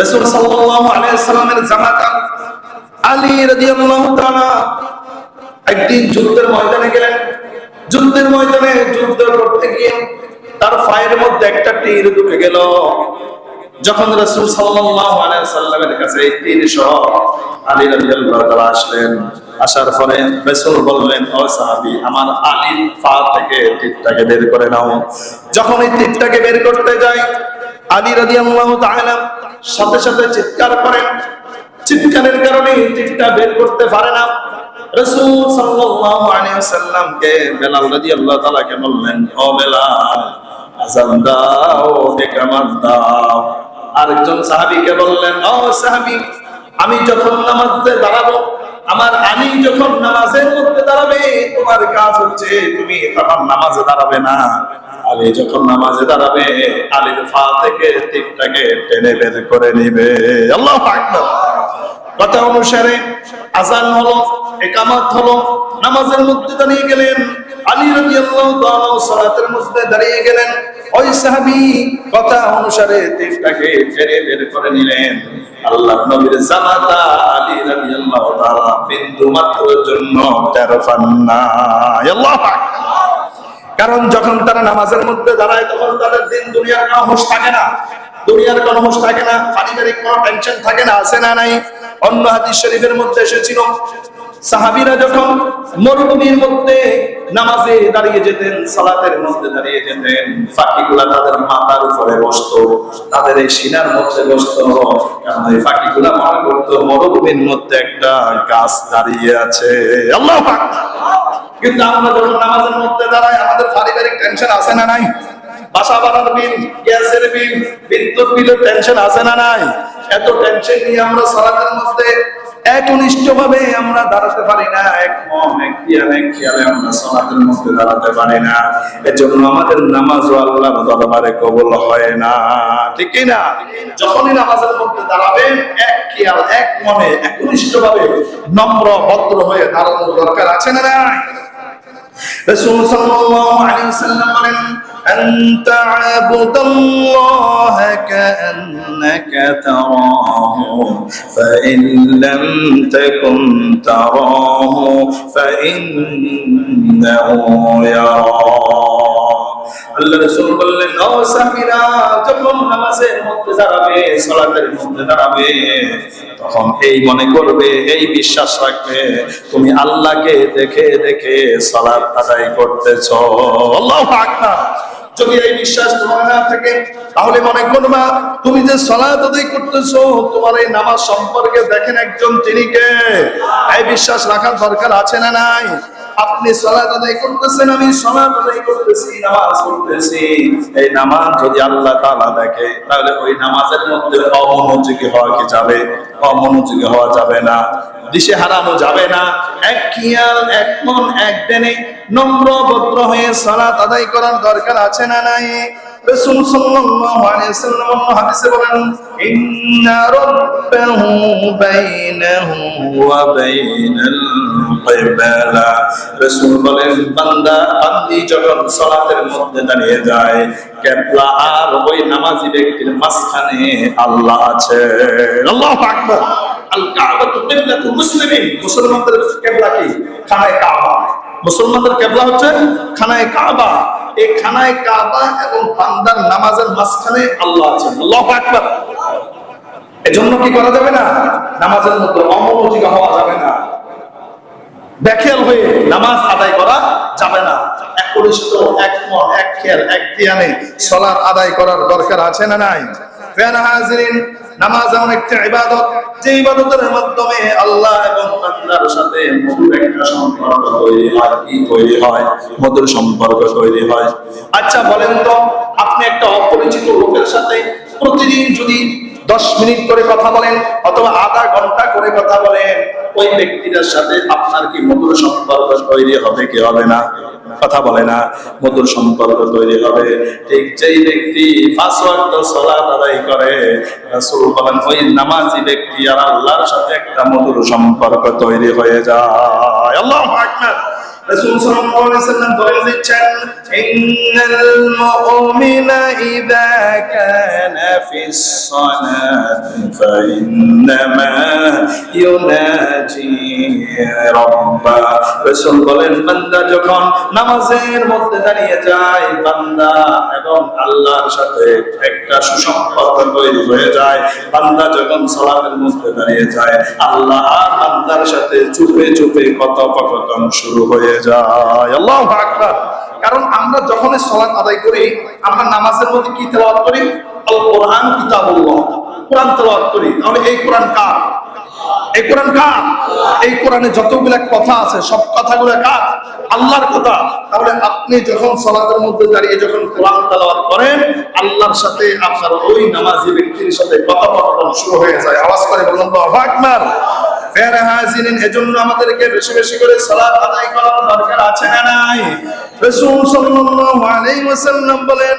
রাসূল সাল্লাল্লাহু আলাইহি সাল্লামের জামাতা আলী রাদিয়াল্লাহু তাআলা একদিন যুদ্ধের ময়দানে গেলেন। যুদ্ধের ময়দানে যুদ্ধ করতে গিয়ে তার পায়ের মধ্যে একটা তীর ঢুকে গেল। যখন রাসূল সাল্লাল্লাহু আলাইহি সাল্লামের কাছে এই তীর সহ আলী রাদিয়াল্লাহু তাআলা আসলেন। আসার পরে রাসূল বললেন, ও সাহাবী, আমার আলীর পা থেকে তীরটাকে বের করে নাও। যখন এই তীরটাকে বের করতে যাই আলী রাদিয়াল্লাহু তাআলা সাথে সাথে চিৎকার করেন চিৎকারের কারণে তীরটা বের করতে পারে না। বেলাল তাআলাকে বললেন, ও বেলাল বললেন, ও আমি যখন নামাজে দাঁড়াবো, আমার আমি যখন নামাজের মধ্যে দাঁড়াবে, তোমার কাজ হচ্ছে তুমি তখন নামাজে দাঁড়াবে না। আলী যখন নামাজে দাঁড়াবে, আলীর ফা থেকে তীরটাকে টেনে বের করে নিবে। আল্লাহু কথা অনুসারে আজান হলো, একামাত হলো, নামাজের মধ্যে দাঁড়িয়ে গেলেন। আলী সালাতের মধ্যে দাঁড়িয়ে গেলেন। ওই সাহাবী কথা অনুসারে তীরটাকে ছেড়ে বের করে নিলেন। জামাতা আলী রাদিয়াল্লাহু তাআলা বিন্দু জন্য টের পান না আল্লাহু কারণ যখন তারা নামাজের মধ্যে দাঁড়ায়, তখন তাদের দিন দুনিয়ার কোনো হোশ থাকে না। দুনিয়ার কোনো হোশ থাকে না। পারিবারিক কোনো টেনশন থাকে না, আছে না নাই? অন্য হাদিস শরীফের মধ্যে এসেছিল, সাহাবীরা যখন মরুভূমির মধ্যে নামাজে দাঁড়িয়ে যেতেন, সালাতের মধ্যে দাঁড়িয়ে যেতেন, ফাঁকিগুলা তাদের মাথার উপরে বসতো, তাদের এই সিনার মধ্যে বসতো, কারণ এই ফাঁকিগুলা মনে করতো। মরুভূমির মধ্যে একটা গাছ দাঁড়িয়ে আছে। আল্লাহ কিন্তু আমরা যখন নামাজের মধ্যে দাঁড়াই, আমাদের পারিবারিক টেনশন আছে না নাই? টেনশন আছে না নাই? মধ্যে আমরা দাঁড়াতে পারি না। মধ্যে দাঁড়াতে পারি না। আমাদের নামাজ ও আল্লাহর দরবারে কবুল হয় না। ঠিক না? যখনই নামাজের মধ্যে দাঁড়াবেন, এক খেয়াল, এক মনে একনিষ্ঠ ভাবে নম্র, ভদ্র হয়ে দাঁড়ানোর দরকার আছে না নাই? رسول صلى الله عليه وسلم বলেন أن تعبد الله كأنك تراه فإن لم تكن تراه فإنه يراك আল্লাহ রাসূল বললেন, ও সামিরা যখন নামাজের মধ্যে দাঁড়াবে, সালাতের মধ্যে দাঁড়াবে, তখন এই মনে করবে, এই বিশ্বাস রাখবে, তুমি আল্লাহকে দেখে দেখে সালাত আদায় করতেছো। আল্লাহু আকবার। যদি এই বিশ্বাস তোমার না থাকে, তাহলে মনে করবা তুমি যে সালাত আদায় করতেছো, তোমার এই নামাজ সম্পর্কে দেখেন একজন তিনি কে? এই বিশ্বাস রাখার দরকার আছে না নাই? আপনি সালাত আদায় করতেছেন, আমি সালাত আদায় করতেছি, নামাজ পড়তেছি। এই নামাজ যদি আল্লাহ তাআলা দেখে, তাহলে ওই নামাজের মধ্যে অমনোযোগী হওয়া কি যাবে? অমনোযোগী হওয়া যাবে না। দিশে হারানো যাবে না। এক কিয়াল এক মন, এক দেনে নম্র ভদ্র হয়ে সালাত আদায় করার দরকার আছে না নাই? রাসূল সাল্লাল্লাহু আলাইহি অন্য হাদিসে বলেন, ইন্না রাব্বাহু বাইনাহু ওয়া বাইনাল কিবলা। রাসূল বলেন, বান্দা, বান্দি যখন সালাতের মধ্যে দাঁড়িয়ে যায়, কিবলা আর ওই নামাজি ব্যক্তির মাঝখানে আল্লাহ আছে। আল্লাহু আকবার। আল কাবাতু কিবলাতুল মুসলিমিন। মুসলমানদের কিবলা কি? খানায় কাবা। মুসলমানদের কেবলা হচ্ছে খানায় কাবা। কাবা এবং নামাজের মাঝখানে আল্লাহ আছেন। আল্লাহু আকবার। এজন্য কি করা যাবে না? নামাজের মধ্যে অমনোযোগী হওয়া যাবে না। বেখেল হয়ে নামাজ আদায় করা যাবে না। এক মন এক খেয়াল এক ধ্যানে সলাৎ আদায় করার দরকার আছে না নাই? নামাজ এমন একটা ইবাদত, যে ইবাদতের মাধ্যমে আল্লাহ এবং বান্দার সাথে মধুর সম্পর্ক তৈরি হয়। আচ্ছা বলেন তো, আপনি একটা অপরিচিত লোকের সাথে প্রতিদিন যদি দশ মিনিট করে কথা বলেন, অথবা আধা ঘণ্টা করে কথা বলেন ওই ব্যক্তিটার সাথে আপনার কি মধুর সম্পর্ক তৈরি হবে কি হবে না? কথা বলে না, মধুর সম্পর্ক তৈরি হবে। ঠিক যেই ব্যক্তি আদায় করে নামাজি ব্যক্তি আর আল্লাহর সাথে একটা মধুর সম্পর্ক তৈরি হয়ে যায়। আল্লাহু আকবার। রাসূল সাল্লাল্লাহু আলাইহি ফিস সালাতি ফাইন্নামা ইউনাজি রাব্বা রাসূল বলেন, বান্দা যখন নামাজের মধ্যে দাঁড়িয়ে বান্দা এবং আল্লাহর সাথে একটা সুসম্পর্ক তৈরি হয়ে যায়। বান্দা যখন সালাতের মধ্যে দাঁড়িয়ে যায়, আল্লাহ বান্দার সাথে চুপে চুপে কথোপকথন শুরু হয়ে যায়। আল্লাহু আকবার। কারণ আমরা যখনই সালাত আদায় করি, আমরা নামাজের মধ্যে কি তেলাওয়াত করি? কোরআন, কিতাবুল্লাহ। কোরআন তেলাওয়াত করি। এই কোরআন কার? এই কোরআন কার? এই কোরআনে কথা আছে, সব কথাগুলো কার? আল্লাহর কথা। তাহলে আপনি যখন সালাতের মধ্যে দাঁড়িয়ে যখন কোরআন তেলাওয়াত করেন, আল্লাহর সাথে আপনার ওই নামাজি ব্যক্তির সাথে কথোপকথন শুরু হয়ে যায়। আওয়াজ করে বলুন, আল্লাহু আকবার। আমাদেরকে বেশি বেশি করে সালাত আদায় করার দরকার আছে না নাই? রাসূল সাল্লাল্লাহু আলাইহি ওয়াসাল্লাম বলেন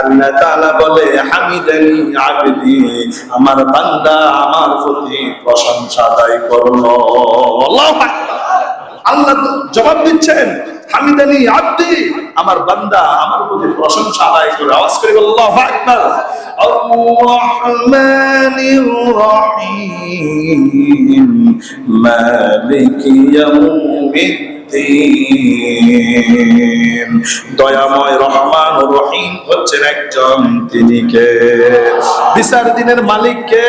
আল্লাহ তাআলা বলে, হামিদানি আবদি, আমার বান্দা আমার প্রতি প্রশংসা আদায় করল আল্লাহু আল্লাহ জবাব দিচ্ছেন, হামিদানি আব্দি, আমার বান্দা আমার প্রতি প্রশংসা আদায় করে আওয়াজ করে আল্লাহু আকবার। আর-রহমানির রহিম মালিকি ইয়াউমিদ্দিন। দয়াময় রহমান রহিম হচ্ছেন একজন তিনি কে? বিচার দিনের মালিক কে?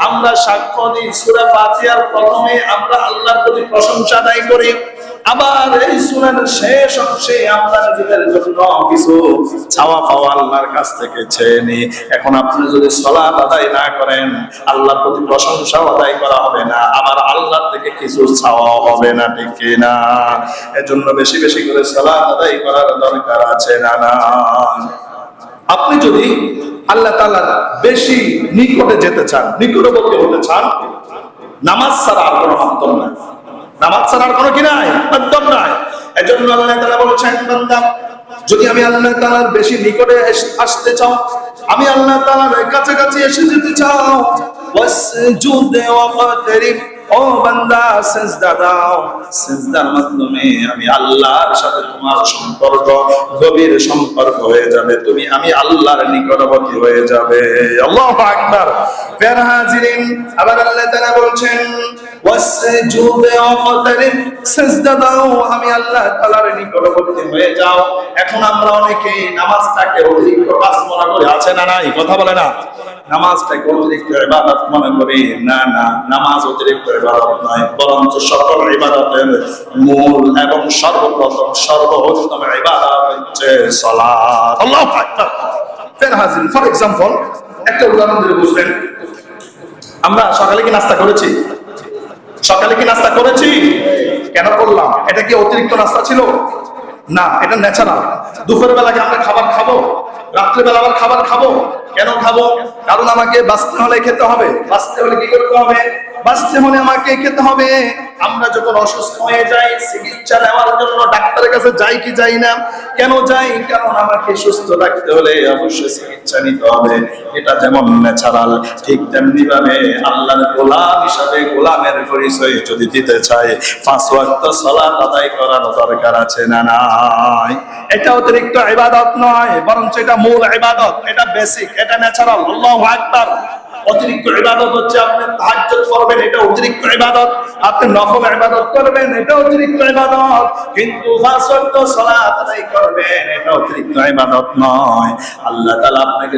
আমরা সাক্ষ্য দিই সূরা ফাতিহার প্রথমে, আমরা আল্লাহর প্রতি প্রশংসা আদায় করি। আবার এই সূরার শেষ অংশে আমরা নিজেদের জন্য কিছু চাওয়া পাওয়া আল্লাহর কাছ থেকে চেয়ে নিই এখন আপনি যদি সালাত আদায় না করেন, আল্লাহর প্রতি প্রশংসাও আদায় করা হবে না, আবার আল্লাহর থেকে কিছু চাওয়া হবে না, ঠিক না? এজন্য বেশি বেশি করে সালাত আদায় করার দরকার আছে না না? আপনি যদি আল্লাহ তাআলার বেশি নিকটে যেতে চান, নিকটবর্তী হতে চান, নামাজ ছাড়া আর কোনো মাধ্যম নাই। নামাজ ছাড়ার কোনো কি নাই? একদম নাই। এজন্য আল্লাহ তাআলা বলেছেন, বান্দা, যদি আমি আল্লাহ তাআলার বেশি নিকটে আসতে চাও, আমি আল্লাহ তাআলার কাছাকাছি এসে যেতে চাও। ওয়াসজুদ ওয়াকতারিব ও বান্দা, সেজদা দাও। সেজদার মাধ্যমে আমি আল্লাহর সাথে তোমার সম্পর্ক, গভীর সম্পর্ক হয়ে যাবে। তুমি, আমি আল্লাহর নিকটবর্তী হয়ে যাবে। আল্লাহু আকবার। হাজিরিন, আবার আল্লাহ তাআলা বলছেন সেজদা দাও। আমি আল্লাহ তাআলার নিকটবর্তী হয়ে যাও। এখন আমরা অনেকেই নামাজটাকে অতিরিক্ত কাজ মনে করি আছে না নাই? কথা বলে না? নামাজটাকে অতিরিক্ত ইবাদত মনে করি। না না, নামাজ অতিরিক্ত আমরা সকালে কি নাস্তা করেছি? সকালে কি নাস্তা করেছি? কেন করলাম? এটা কি অতিরিক্ত নাস্তা ছিল? না, এটা ন্যাচারাল দুপুরের বেলাকে আমরা খাবার খাব? রাত্রেবেলা আবার খাবার খাব? কেন খাব? কারণ আমাকে বাঁচতে হলে খেতে হবে। বাঁচতে হলে কি করতে হবে? বাঁচতে হলে আমাকে খেতে হবে। আমরা যখন অসুস্থ হয়ে যাই চিকিৎসা নেওয়ার জন্য, ডাক্তারের কাছে যাই কি যাই না, কেন যাই? কারণ আমাকে সুস্থ রাখতে হলে অবশ্যই চিকিৎসা নিতে হবে। এটা যেমন ন্যাচারাল ঠিক তেমনি ভাবে আল্লাহর গোলাম হিসাবে গোলামের পরিচয় যদি দিতে চাই, পাঁচ ওয়াক্ত সালাত আদায় করার দরকার আছে না নাই? এটা অতিরিক্ত ইবাদত নয়, বরঞ্চ এটা মূল ইবাদত, এটা বেসিক এটা ন্যাচারাল আল্লাহু আকবার। অতিরিক্ত ইবাদত হচ্ছে আপনি তাহাজ্জুদ করবেন, এটা অতিরিক্ত ইবাদত। আপনি নফল ইবাদত করবেন, এটা অতিরিক্ত ইবাদত। কিন্তু ফাসল তো সালাত আদায় করবেন, এটা অতিরিক্ত ইবাদত নয়। আল্লাহ তাআলা আপনাকে